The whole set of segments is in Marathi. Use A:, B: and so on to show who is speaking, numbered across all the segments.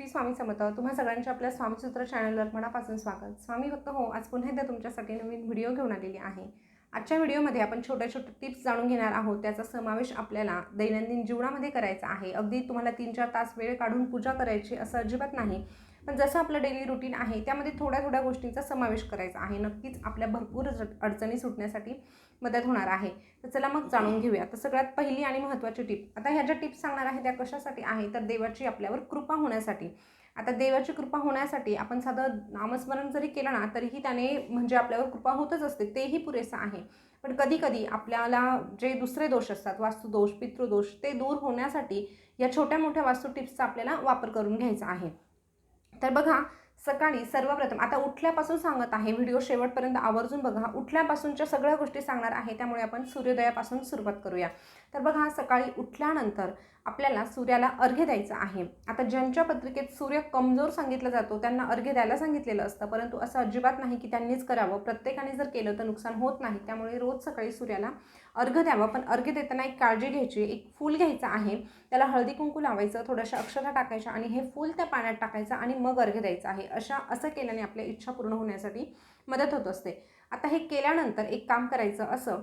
A: श्री स्वामी समत तुम्हा सगळ्यांच्या आपल्या स्वामीसूत्र चॅनलवर मनापासून स्वागत. स्वामी भक्त हो आज पुन्हा एकदा तुमच्यासाठी नवीन व्हिडिओ घेऊन आलेली आहे. आजच्या व्हिडिओमध्ये आपण छोट्या छोट्या टिप्स जाणून घेणार आहोत. त्याचा समावेश आपल्याला दैनंदिन जीवनामध्ये करायचा आहे. अगदी तुम्हाला तीन चार तास वेळ काढून पूजा करायची असं अजिबात नाही. पण जसं आपलं डेली रुटीन आहे त्यामध्ये थोड्या थोड्या गोष्टींचा समावेश करायचा आहे. नक्कीच आपल्या भरपूर अडचणी सुटण्यासाठी मदत होणार आहे. तर चला मग जाणून घेऊया. तर सगळ्यात पहिली आणि महत्त्वाची टिप आता ह्या ज्या टिप्स सांगणार आहे त्या कशासाठी आहे? तर देवाची आपल्यावर कृपा होण्यासाठी. आता देवाची कृपा होण्यासाठी आपण साधं नामस्मरण जरी केलं ना तरीही त्याने म्हणजे आपल्यावर कृपा होतच असते. तेही पुरेसं आहे. पण कधीकधी आपल्याला जे दुसरे दोष असतात वास्तुदोष पितृदोष ते दूर होण्यासाठी या छोट्या मोठ्या वास्तू टिप्सचा आपल्याला वापर करून घ्यायचा आहे. तर बघा सकाळी सर्वप्रथम आता उठल्यापासून सांगत आहे व्हिडिओ शेवटपर्यंत आवर्जून बघा उठल्यापासूनच्या सगळ्या गोष्टी सांगणार आहे त्यामुळे आपण सूर्योदयापासून सुरुवात करूया. तर बघा सकाळी उठल्यानंतर आपल्याला सूर्याला अर्घ्य द्यायचं आहे. आता ज्यांच्या पत्रिकेत सूर्य कमजोर सांगितला जातो त्यांना अर्घ्य द्यायला सांगितलेलं असतं. परंतु असं अजिबात नाही की त्यांनीच करावं. प्रत्येकाने जर केलं तर नुकसान होत नाही. त्यामुळे रोज सकाळी सूर्याला अर्घ्य द्यावं. पण अर्घ्य देताना एक काळजी घ्यायची एक फूल घ्यायचं आहे. त्याला हळदी कुंकू लावायचं थोड्याशा अक्षरा टाकायच्या आणि हे फूल त्या पाण्यात टाकायचं आणि मग अर्घ्य द्यायचं आहे. अशा असं केल्याने आपल्या इच्छा पूर्ण होण्यासाठी मदत होत असते. आता हे केल्यानंतर एक काम करायचं असं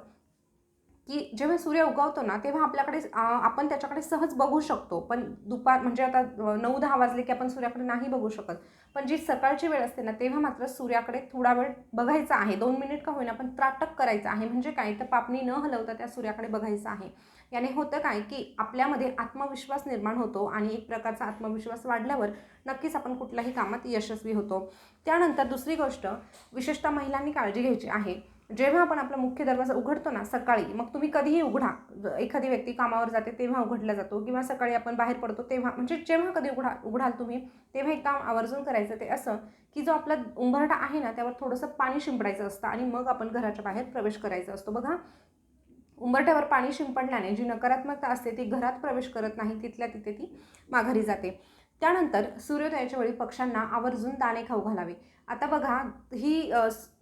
A: की जेव्हा सूर्य उगवतो ना तेव्हा आपल्याकडे आपण त्याच्याकडे सहज बघू शकतो. पण दुपार म्हणजे आता नऊ दहा वाजले की आपण सूर्याकडे नाही बघू शकत. पण जी सकाळची वेळ असते ना तेव्हा मात्र सूर्याकडे थोडा वेळ बघायचा आहे. दोन मिनिट का होईना पण त्राटक करायचं आहे. म्हणजे काय? तर पापणी न हलवता त्या सूर्याकडे बघायचं आहे. याने होतं काय की आपल्यामध्ये आत्मविश्वास निर्माण होतो आणि एक प्रकारचा आत्मविश्वास वाढल्यावर नक्कीच आपण कुठल्याही कामात यशस्वी होतो. त्यानंतर दुसरी गोष्ट विशेषतः महिलांनी काळजी घ्यायची आहे. जेव्हा आपण आपला मुख्य दरवाजा उघडतो ना सकाळी मग तुम्ही कधीही उघडा. एखादी व्यक्ती कामावर जाते तेव्हा उघडला जातो. किंवा सकाळी आपण बाहेर पडतो तेव्हा म्हणजे जेव्हा कधी उघडा उघडाल तुम्ही तेव्हा एक काम आवर्जून करायचं ते असं की जो आपला उंबरठा आहे ना त्यावर थोडंसं पाणी शिंपडायचं असतं आणि मग आपण घराच्या बाहेर प्रवेश करायचा असतो. बघा उंबरठ्यावर पाणी शिंपडल्याने जी नकारात्मकता असते ती घरात प्रवेश करत नाही तिथल्या तिथे ती माघारी जाते. त्यानंतर सूर्योदयाच्या वेळी पक्ष्यांना आवर्जून दाणे खाऊ घालावे. आता बघा ही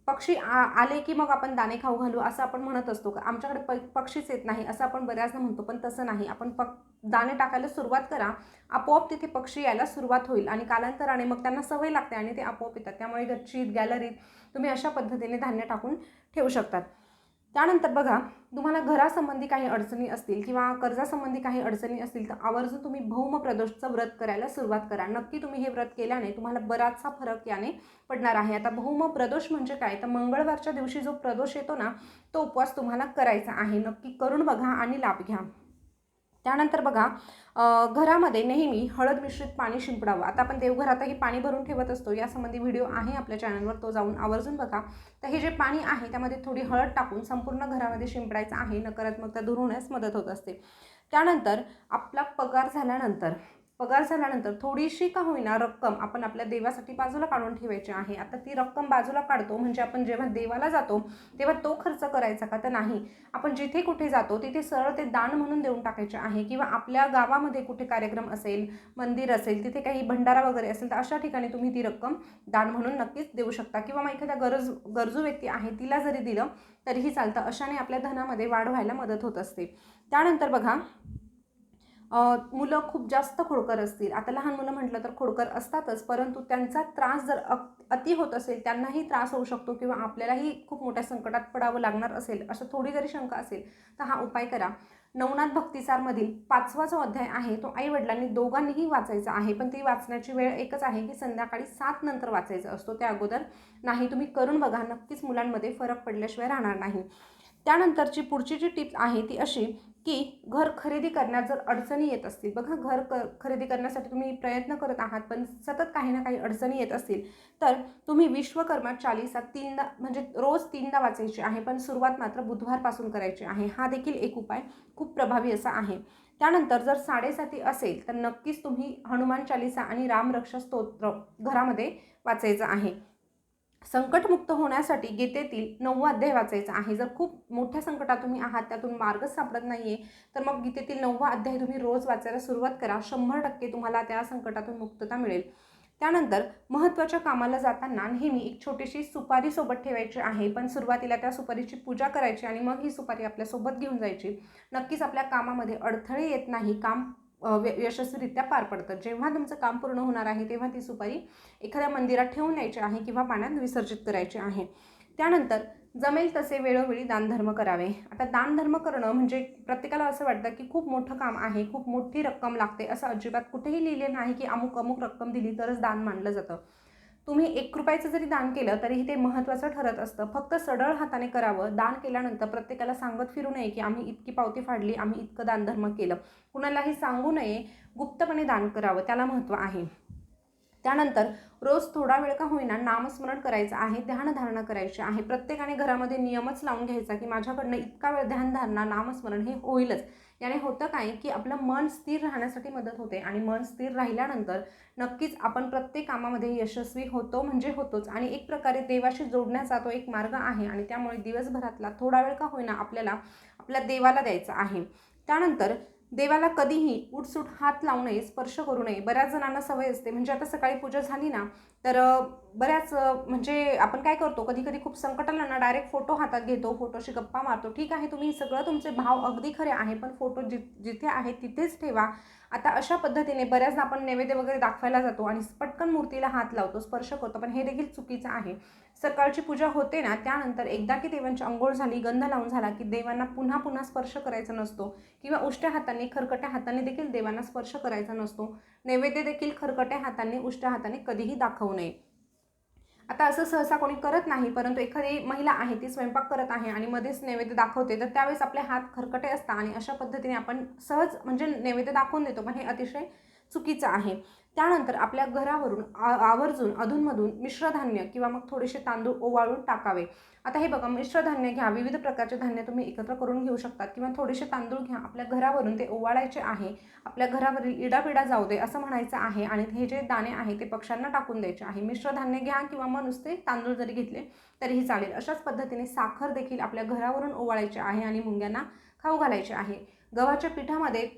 A: पक्षी आ आले की मग आपण दाणे खाऊ घालू असं आपण म्हणत असतो. का आमच्याकडे प पक्षीच येत नाही असं आपण बऱ्याचदा म्हणतो पण तसं नाही. आपण पक दाणे टाकायला सुरुवात करा आपोआप तिथे पक्षी यायला सुरुवात होईल आणि कालांतराने मग त्यांना सवय लागते आणि ते आपोआप येतात. त्यामुळे गच्चीत गॅलरीत तुम्ही अशा पद्धतीने धान्य टाकून ठेवू शकतात. त्यानंतर बघा तुम्हाला घरासंबंधी काही अडचणी असतील किंवा कर्जासंबंधी काही अडचणी असतील तर आवर्जून तुम्ही भौम प्रदोषचं व्रत करायला सुरुवात करा. नक्की तुम्ही हे व्रत केल्याने तुम्हाला बराचसा फरक याने पडणार आहे. आता भौम प्रदोष म्हणजे काय? तर मंगळवारच्या दिवशी जो प्रदोष येतो ना तो उपवास तुम्हाला करायचा आहे. नक्की करून बघा आणि लाभ घ्या. त्यानंतर बघा घरामध्ये नेहमी हळद मिश्रित पाणी शिंपडावं. आता आपण देवघरातही पाणी भरून ठेवत असतो. यासंबंधी व्हिडिओ आहे आपल्या चॅनलवर. तो जाऊन आवर्जून बघा. तर हे जे पाणी आहे त्यामध्ये थोडी हळद टाकून संपूर्ण घरामध्ये शिंपडायचं आहे. नकारात्मकता दूर होण्यास मदत होत असते. त्यानंतर आपला पगार झाल्यानंतर पगार झाल्यानंतर थोडीशी का होईना रक्कम आपण आपल्या देवासाठी बाजूला काढून ठेवायची आहे. आता ती रक्कम बाजूला काढतो म्हणजे आपण जेव्हा देवाला जातो तेव्हा तो खर्च करायचा का? तर नाही. आपण जिथे कुठे जातो तिथे सरळ ते दान म्हणून देऊन टाकायचे आहे. किंवा आपल्या गावामध्ये कुठे कार्यक्रम असेल मंदिर असेल तिथे काही भंडारा वगैरे असेल तर अशा ठिकाणी तुम्ही ती रक्कम दान म्हणून नक्कीच देऊ शकता. किंवा मग एखाद्या गरज गरजू व्यक्ती आहे तिला जरी दिलं तरीही चालतं. अशाने आपल्या धनामध्ये वाढ व्हायला मदत होत असते. त्यानंतर बघा मुलं खूप जास्त खोडकर असतील. आता लहान मुलं म्हटलं तर खोडकर असतातच परंतु त्यांचा त्रास जर अ- अति होत असेल त्यांनाही त्रास होऊ शकतो किंवा आपल्यालाही खूप मोठ्या संकटात पडावं लागणार असेल असं थोडी जरी शंका असेल तर हा उपाय करा. नवनाथ भक्तिसारमधील पाचवा जो अध्याय आहे तो आई वडिलांनी दोघांनीही वाचायचा आहे पण ती वाचण्याची वेळ एकच आहे की संध्याकाळी सात नंतर वाचायचा असतो. त्या अगोदर नाही तुम्ही करून बघा नक्कीच मुलांमध्ये फरक पडल्याशिवाय राहणार नाही. त्यानंतरची पुढची जी टिप आहे ती अशी की घर खरेदी करण्यात जर अडचणी येत असतील बघा घर क खरेदी करण्यासाठी तुम्ही प्रयत्न करत आहात पण सतत काही ना काही अडचणी येत असतील तर तुम्ही विश्वकर्मा चालीसा तीनदा म्हणजे रोज तीनदा वाचायची आहे पण सुरुवात मात्र बुधवारपासून करायची आहे. हा देखील एक उपाय खूप प्रभावी असा आहे. त्यानंतर जर साडेसाती असेल तर नक्कीच तुम्ही हनुमान चालिसा आणि रामरक्षा स्तोत्र घरामध्ये वाचायचं आहे. संकटमुक्त होण्यासाठी गीतेतील नववा अध्याय वाचायचा आहे. जर खूप मोठ्या संकटात तुम्ही आहात त्यातून मार्गच सापडत नाही आहे तर मग गीतेतील नववा अध्याय तुम्ही रोज वाचायला सुरुवात करा. शंभर टक्के तुम्हाला त्या संकटातून मुक्तता मिळेल. त्यानंतर महत्त्वाच्या कामाला जाताना नेहमी एक छोटीशी सुपारी सोबत ठेवायची आहे. पण सुरुवातीला त्या सुपारीची पूजा करायची आणि मग ही सुपारी आपल्यासोबत घेऊन जायची. नक्कीच आपल्या कामामध्ये अडथळे येत नाही. काम यशस्वीरित्या पार पडतं. जेव्हा तुमचं काम पूर्ण होणार आहे तेव्हा ती सुपारी एखाद्या मंदिरात ठेवून यायची आहे किंवा पाण्यात विसर्जित करायची आहे. त्यानंतर जमेल तसे वेळोवेळी दानधर्म करावे. आता दानधर्म करणं म्हणजे प्रत्येकाला असं वाटतं की खूप मोठं काम आहे खूप मोठी रक्कम लागते असं अजिबात कुठेही लिहिले नाही की अमुक अमुक रक्कम दिली तरच दान मानलं जातं. तुम्ही एक रुपयाचं जरी दान केलं तरीही ते महत्त्वाचं ठरत असतं. फक्त सडळ हाताने करावं. दान केल्यानंतर प्रत्येकाला सांगत फिरू नये की आम्ही इतकी पावती फाडली आम्ही इतकं दानधर्म केलं. कुणालाही सांगू नये गुप्तपणे दान करावं. त्याला महत्त्व आहे. त्यानंतर रोज थोडा वेळ का होईना नामस्मरण करायचं आहे ध्यानधारणा करायची आहे. प्रत्येकाने घरामध्ये नियमच लावून घ्यायचा की माझ्याकडनं इतका वेळ ध्यानधारणा नामस्मरण हे होईलच. याने होतं काय की आपलं मन स्थिर राहण्यासाठी मदत होते आणि मन स्थिर राहिल्यानंतर नक्कीच आपण प्रत्येक कामामध्ये यशस्वी होतो म्हणजे होतोच आणि एक प्रकारे देवाशी जोडण्याचा तो एक मार्ग आहे आणि त्यामुळे दिवसभरातला थोडा वेळ का होईना आपल्याला आपल्या देवाला द्यायचा आहे. त्यानंतर देवाला कधीही उठसूट हात लावू नये स्पर्श करू नये बऱ्याच जणांना सवय असते. म्हणजे आता सकाळी पूजा झाली ना तर बऱ्याच म्हणजे आपण काय करतो कधी कधी खूप संकट आलं ना डायरेक्ट फोटो हातात घेतो फोटोशी गप्पा मारतो. ठीक आहे तुम्ही सगळं तुमचे भाव अगदी खरे आहे पण फोटो जि जिथे आहे तिथेच ठेवा. आता अशा पद्धतीने बऱ्याचदा आपण नैवेद्य वगैरे दाखवायला जातो आणि पटकन मूर्तीला हात लावतो स्पर्श करतो पण हे देखील चुकीचं आहे. सकाळची पूजा होते ना त्यानंतर एकदा की देवांची अंघोळ झाली गंध लावून झाला की देवांना पुन्हा पुन्हा स्पर्श करायचा नसतो. किंवा उष्ट्या हाताने खरकट्या हाताने देखील देवांना स्पर्श करायचा नसतो. नैवेद्य देखील खरकट्या हाताने उष्ट्या हाताने कधीही दाखवू नये. आता असं सहसा कोणी करत नाही परंतु एखादी महिला आहे ती स्वयंपाक करत आहे आणि मध्येच नैवेद्य दाखवते तर त्यावेळेस आपले हात खरकटे असतात आणि अशा पद्धतीने आपण सहज म्हणजे नैवेद्य दाखवून देतो. पण हे अतिशय चुकीचं आहे. त्यानंतर आपल्या घरावरून आ- आवर्जून अधूनमधून मिश्रधान्य किंवा मग थोडेसे तांदूळ ओवाळून टाकावे. आता हे बघा मिश्रधान्य घ्या विविध प्रकारचे धान्य तुम्ही एकत्र करून घेऊ शकतात किंवा थोडेसे तांदूळ घ्या आपल्या घरावरून ते ओवाळायचे आहे आपल्या घरावरील इडापिडा जाऊ दे असं म्हणायचं आहे आणि हे जे दाणे आहे ते पक्ष्यांना टाकून द्यायचे आहे. मिश्रधान्य घ्या किंवा मग नुसते तांदूळ जरी घेतले तरीही चालेल. अशाच पद्धतीने साखर देखील आपल्या घरावरून ओवाळायचे आहे आणि मुंग्यांना खाऊ घालायचे आहे. गव्हाच्या पिठामध्ये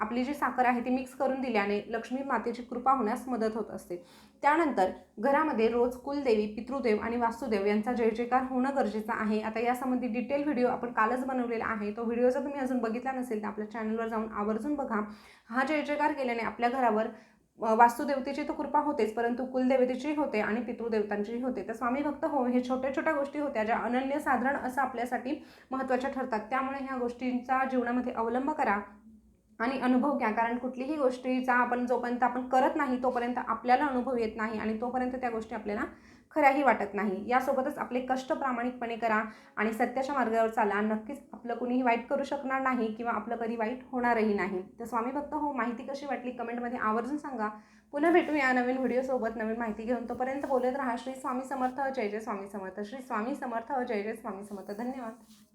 A: आपली जी साखर आहे ती मिक्स करून दिल्याने लक्ष्मी मातेची कृपा होण्यास मदत होत असते. त्यानंतर घरामध्ये रोज कुलदेवी पितृदेव आणि वास्तुदेव यांचा जय जयकार होणं गरजेचं आहे. आता यासंबंधी डिटेल व्हिडिओ आपण कालच बनवलेला आहे. तो व्हिडिओ जर तुम्ही अजून बघितला नसेल तर आपल्या चॅनलवर जाऊन आवर्जून बघा. हा जय जयकार केल्याने आपल्या घरावर वास्तुदेवतेची तर कृपा होतेच परंतु कुलदेवतेची होते आणि पितृदेवतांचीही होते. तर स्वामी भक्त हो हे छोट्या छोट्या गोष्टी होत्या ज्या अनन्यसाधारण असं आपल्यासाठी महत्त्वाच्या ठरतात. त्यामुळे ह्या गोष्टींचा जीवनामध्ये अवलंब करा. आणि अनुभव घ्या. कारण कुठलीही गोष्टीचा आपण जोपर्यंत आपण करत नाही तोपर्यंत आपल्याला अनुभव येत नाही आणि तोपर्यंत त्या गोष्टी आपल्याला खऱ्याही वाटत नाही. यासोबतच आपले कष्ट प्रामाणिकपणे करा आणि सत्याच्या मार्गावर चाला. नक्कीच आपलं कुणीही वाईट करू शकणार नाही किंवा आपलं कधी वाईट होणारही नाही. तर स्वामी भक्त हो माहिती कशी वाटली कमेंटमध्ये आवर्जून सांगा. पुन्हा भेटूया नवीन व्हिडिओसोबत नवीन माहिती घेऊन तोपर्यंत बोलत राहा. श्री स्वामी समर्थ. जय जय स्वामी समर्थ. श्री स्वामी समर्थ. जय जय स्वामी समर्थ. धन्यवाद.